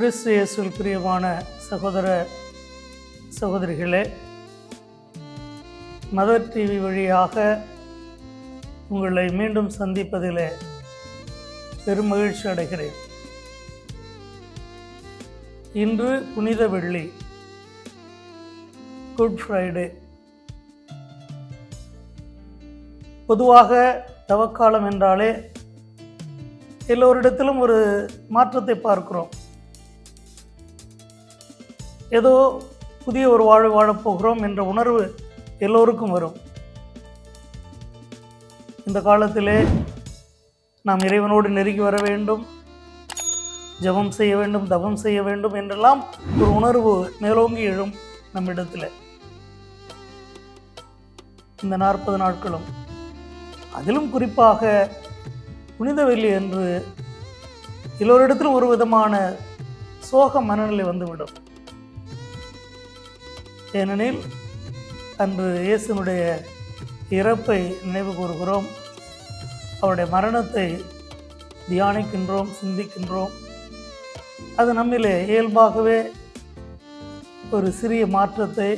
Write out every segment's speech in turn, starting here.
கிறிஸ்து இயேசுவில் பிரியமான சகோதர சகோதரிகளே மதர் டிவி வழியாக உங்களை மீண்டும் சந்திப்பதிலே பெரும் மகிழ்ச்சி அடைகிறேன். இன்று புனித வெள்ளி குட் ஃப்ரைடே. பொதுவாக தவக்காலம் என்றாலே எல்லோரிடத்திலும் ஒரு மாற்றத்தை பார்க்கிறோம். ஏதோ புதிய ஒரு வாழ்வு வாழப்போகிறோம் என்ற உணர்வு எல்லோருக்கும் வரும். இந்த காலத்திலே நாம் இறைவனோடு நெருங்கி வர வேண்டும். ஜெபம் செய்ய வேண்டும் தபம் செய்ய வேண்டும் என்றெல்லாம் ஒரு உணர்வு மேலோங்கி எழும் நம்மிடத்தில். இந்த நாற்பது நாட்களும் அதிலும் குறிப்பாக புனித வெள்ளி என்று எல்லோரிடத்திலும் ஒரு விதமான சோக மனநிலை வந்துவிடும். ஏனெனில் அன்று இயேசுனுடைய இறப்பை நினைவு கூறுகிறோம். அவருடைய மரணத்தை தியானிக்கின்றோம் சிந்திக்கின்றோம். அது நம்மிலே இயல்பாகவே ஒரு சிறிய மாற்றத்தை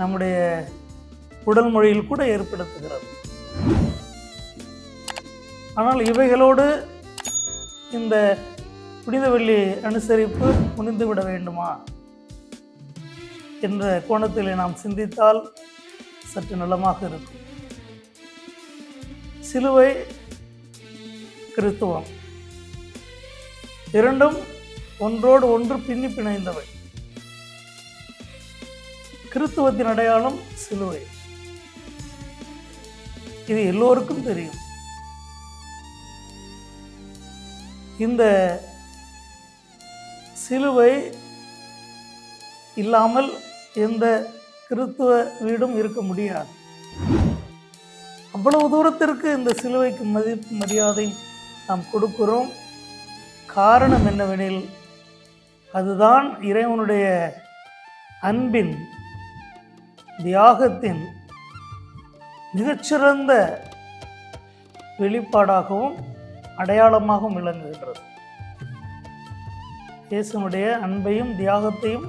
நம்முடைய உடல் மொழியில் கூட ஏற்படுத்துகிறது. ஆனால் இவைகளோடு இந்த புனித வெள்ளி அனுசரிப்பு முடிந்துவிட வேண்டுமா? என்ற கோணத்தில் நாம் சிந்தித்தால் சற்று நலமாக இருக்கும். சிலுவை கிறிஸ்துவம் இரண்டும் ஒன்றோடு ஒன்று பின்னி பிணைந்தவை. கிறிஸ்துவத்தின் அடையாளம் சிலுவை. இது எல்லோருக்கும் தெரியும். இந்த சிலுவை இல்லாமல் எந்த கிறித்துவ வீடும் இருக்க முடியாது. அவ்வளவு தூரத்திற்கு இந்த சிலுவைக்கு மதிப்பு மரியாதை நாம் கொடுக்கிறோம். காரணம் என்னவெனில் அதுதான் இறைவனுடைய அன்பின் தியாகத்தின் மிகச்சிறந்த வெளிப்பாடாகவும் அடையாளமாகவும் விளங்குகின்றது. இயேசுனுடைய அன்பையும் தியாகத்தையும்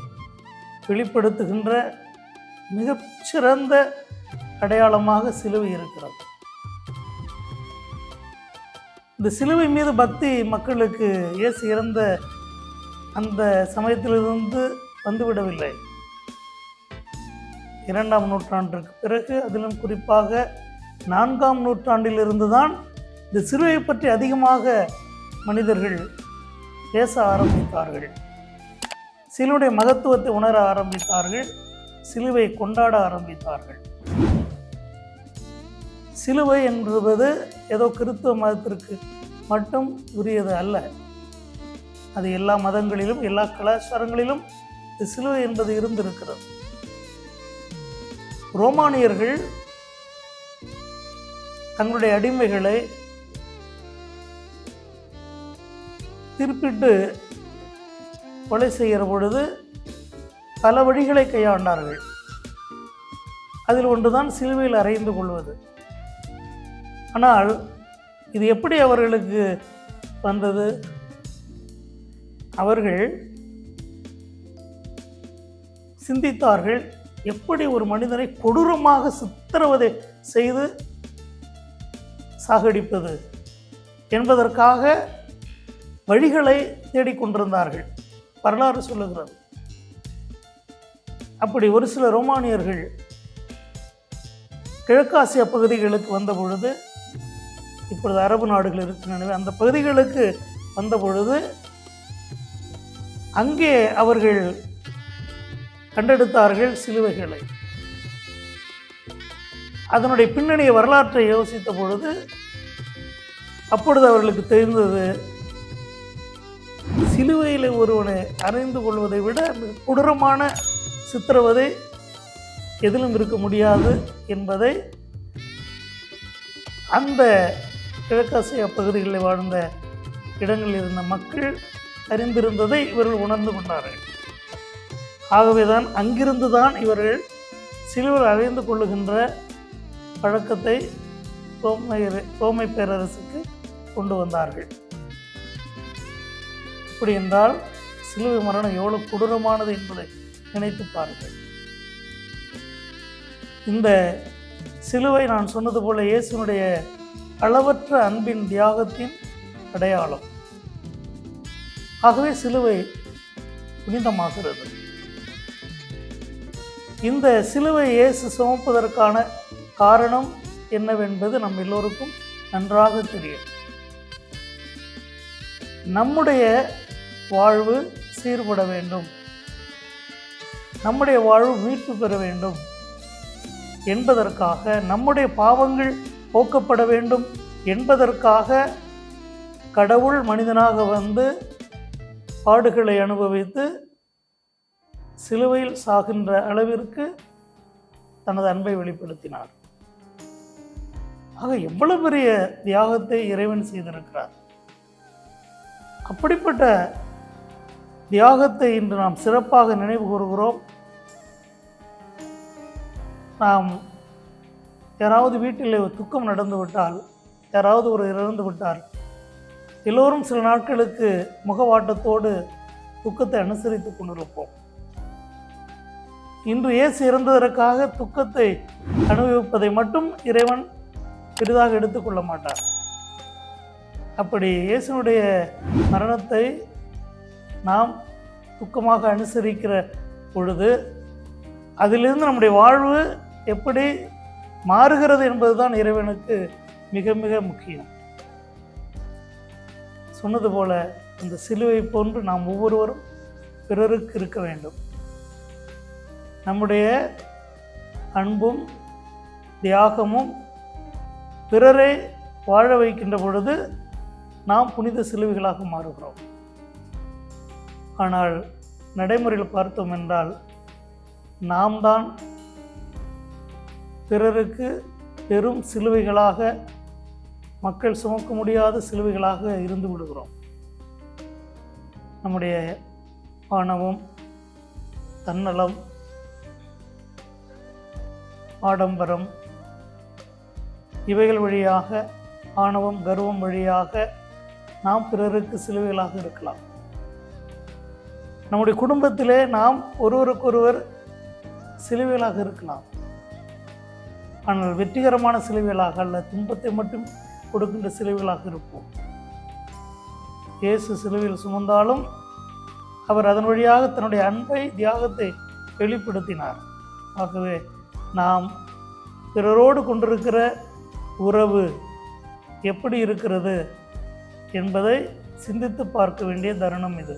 வெளிப்படுத்துகின்ற மிகச்சிறந்த அடையாளமாக சிலுவை இருக்கிறது. இந்த சிலுவை மீது பக்தி மக்களுக்கு இயேசு இறந்த அந்த சமயத்திலிருந்து வந்துவிடவில்லை. இரண்டாம் நூற்றாண்டிற்கு பிறகு அதிலும் குறிப்பாக நான்காம் நூற்றாண்டிலிருந்து தான் இந்த சிலுவை பற்றி அதிகமாக மனிதர்கள் பேச ஆரம்பித்தார்கள். சிலுடைய மகத்துவத்தை உணர ஆரம்பித்தார்கள் சிலுவை கொண்டாட ஆரம்பித்தார்கள். சிலுவை என்பது ஏதோ கிறித்துவ மதத்திற்கு மட்டும் உரியது அல்ல. அது எல்லா மதங்களிலும் எல்லா கலாச்சாரங்களிலும் சிலுவை என்பது இருந்திருக்கிறது. ரோமானியர்கள் தங்களுடைய அடிமைகளை திருப்பிட்டு கொலை செய்கிற பொழுது பல வழிகளை கையாண்டார்கள். அதில் ஒன்றுதான் சிலுவையில் அறைந்து கொள்வது. ஆனால் இது எப்படி அவர்களுக்கு வந்தது? அவர்கள் சிந்தித்தார்கள் எப்படி ஒரு மனிதனை கொடூரமாக சித்திரவதை செய்து சாகடிப்பது என்பதற்காக வழிகளை தேடிக்கொண்டிருந்தார்கள். வரலாறு சொல்லுகிறது. அப்படி ஒரு சில ரோமானியர்கள் கிழக்காசிய பகுதிகளுக்கு வந்த பொழுது இப்பொழுது அரபு நாடுகள் இருக்கின்றன. அந்த பகுதிகளுக்கு வந்த பொழுது அங்கே அவர்கள் கண்டெடுத்தார்கள் சிலுவைகளை. அதனுடைய பின்னணிய வரலாற்றை யோசித்த பொழுது அப்பொழுது அவர்களுக்கு தெரிந்தது சிலுவையில் ஒருவனை அறிந்து கொள்வதை விட குடூரமான கொடூரமான சித்திரவதை எதிலும் இருக்க முடியாது என்பதை அந்த கிழக்காசிய பகுதிகளில் வாழ்ந்த இடங்களில் இருந்த மக்கள் அறிந்திருந்ததை இவர்கள் உணர்ந்து கொண்டார்கள். ஆகவேதான் அங்கிருந்து தான் இவர்கள் சிலுவர் அறைந்து கொள்ளுகின்ற பழக்கத்தை ரோமை ரோமை பேரரசுக்கு கொண்டு வந்தார்கள். அப்படி என்றால் சிலுவை மரணம் எவ்வளவு கொடூரமானது என்பதை நினைத்து பாருங்கள். இந்த சிலுவை நான் சொன்னது போல இயேசுனுடைய அளவற்ற அன்பின் தியாகத்தின் அடையாளம். ஆகவே சிலுவை புனிதமாகிறது. இந்த சிலுவை இயேசு சுமப்பதற்கான காரணம் என்னவென்பது நம் எல்லோருக்கும் நன்றாக தெரியும். நம்முடைய வாழ்வு சீர்பட வேண்டும். நம்முடைய வாழ்வு மீட்பு பெற வேண்டும். என்பதற்காக நம்முடைய பாவங்கள் போக்கப்பட வேண்டும். என்பதற்காக கடவுள் மனிதனாக வந்து பாடுகளை அனுபவித்து சிலுவையில் சாகின்ற அளவிற்கு தனது அன்பை வெளிப்படுத்தினார். ஆக எவ்வளவு பெரிய தியாகத்தை இறைவன் செய்திருக்கிறார். அப்படிப்பட்ட தியாகத்தை இன்று நாம் சிறப்பாக நினைவு கூறுகிறோம். நாம் யாராவது வீட்டில் துக்கம் நடந்துவிட்டால் யாராவது ஒரு இறந்து விட்டால் எல்லோரும் சில நாட்களுக்கு முகவாட்டத்தோடு துக்கத்தை அனுசரித்துக் கொண்டிருப்போம். இன்று இயேசு இறந்ததற்காக துக்கத்தை அனுபவிப்பதை மட்டும் இறைவன் பெரிதாக எடுத்துக்கொள்ள மாட்டார். அப்படி இயேசுனுடைய மரணத்தை நாம் துக்கமாக அனுசரிக்கிற பொழுது அதிலிருந்து நம்முடைய வாழ்வு எப்படி மாறுகிறது என்பது தான் இறைவனுக்கு மிக மிக முக்கியம். சொன்னது போல இந்த சிலுவை போன்று நாம் ஒவ்வொருவரும் பிறருக்கு இருக்க வேண்டும். நம்முடைய அன்பும் தியாகமும் பிறரை வாழ வைக்கின்ற பொழுது நாம் புனித சிலுவைகளாக மாறுகிறோம். ஆனால் நடைமுறையில் பார்த்தோம் என்றால் நாம் தான் பிறருக்கு பெரும் சிலுவைகளாக மக்கள் சுமக்க முடியாத சிலுவைகளாக இருந்து விடுகிறோம். நம்முடைய ஆணவம் தன்னலம் ஆடம்பரம் இவைகள் வழியாக ஆணவம் கர்வம் வழியாக நாம் பிறருக்கு சிலுவைகளாக இருக்கலாம். நம்முடைய குடும்பத்திலே நாம் ஒருவருக்கொருவர் சிலுவைகளாக இருக்கலாம். ஆனால் வெற்றிகரமான சிலுவைகளாக அல்ல துன்பத்தை மட்டும் கொடுக்கின்ற சிலுவைகளாக இருப்போம். இயேசு சிலுவையில் சுமந்தாலும் அவர் அதன் வழியாக தன்னுடைய அன்பை தியாகத்தை வெளிப்படுத்தினார். ஆகவே நாம் பிறரோடு கொண்டிருக்கிற உறவு எப்படி இருக்கிறது என்பதை சிந்தித்து பார்க்க வேண்டிய தருணம் இது.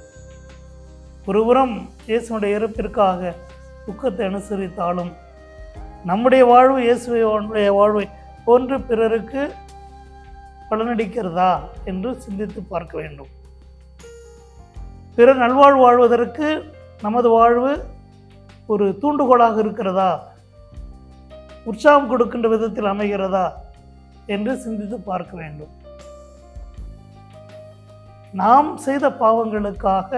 ஒருபுறம் இயேசுடைய இறப்பிற்காக துக்கத்தை அனுசரித்தாலும் நம்முடைய வாழ்வு இயேசுடைய வாழ்வை போன்று பிறருக்கு பலனடிக்கிறதா என்று சிந்தித்து பார்க்க வேண்டும். பிறர் நல்வாழ்வு வாழ்வதற்கு நமது வாழ்வு ஒரு தூண்டுகோலாக இருக்கிறதா? உற்சாகம் கொடுக்கின்ற விதத்தில் அமைகிறதா? என்று சிந்தித்து பார்க்க வேண்டும். நாம் செய்த பாவங்களுக்காக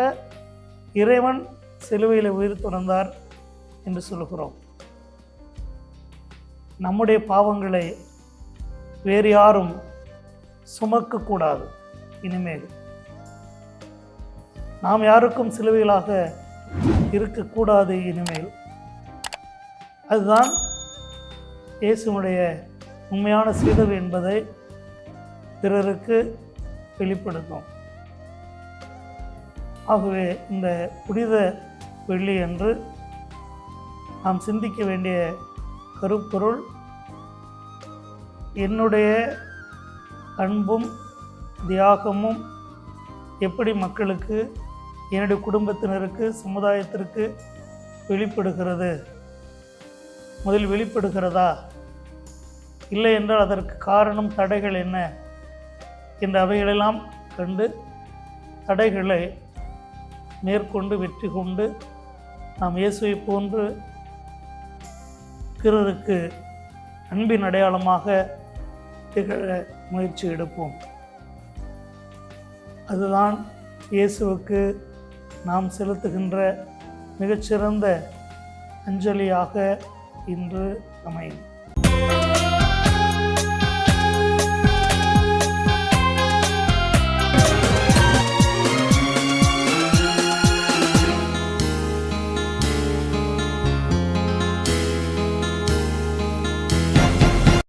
இறைவன் சிலுவையில் உயிர் துறந்தார் என்று சொல்கிறோம் நம்முடைய பாவங்களை வேறு யாரும் சுமக்கக்கூடாது. இனிமேல் நாம் யாருக்கும் சிலுவைகளாக இருக்கக்கூடாது இனிமேல். அதுதான் இயேசுனுடைய உண்மையான சீதவு என்பதை பிறருக்கு வெளிப்படுத்தும். ஆகவே இந்த புனித வெள்ளி என்று நாம் சிந்திக்க வேண்டிய கருப்பொருள் என்னுடைய அன்பும் தியாகமும் எப்படி மக்களுக்கு என்னுடைய குடும்பத்தினருக்கு சமுதாயத்திற்கு வெளிப்படுகிறது? முதல் வெளிப்படுகிறதா? இல்லை என்றால் அதற்கு காரணம் தடைகள் என்ன? என்ற அவைகளெல்லாம் கண்டு தடைகளை மேற்கொண்டு வெற்றி கொண்டு நாம் இயேசுவை போன்று பிறருக்கு அன்பின் அடையாளமாக திகழ முயற்சி எடுப்போம். அதுதான் இயேசுவுக்கு நாம் செலுத்துகின்ற மிகச்சிறந்த அஞ்சலியாக இன்று அமையும்.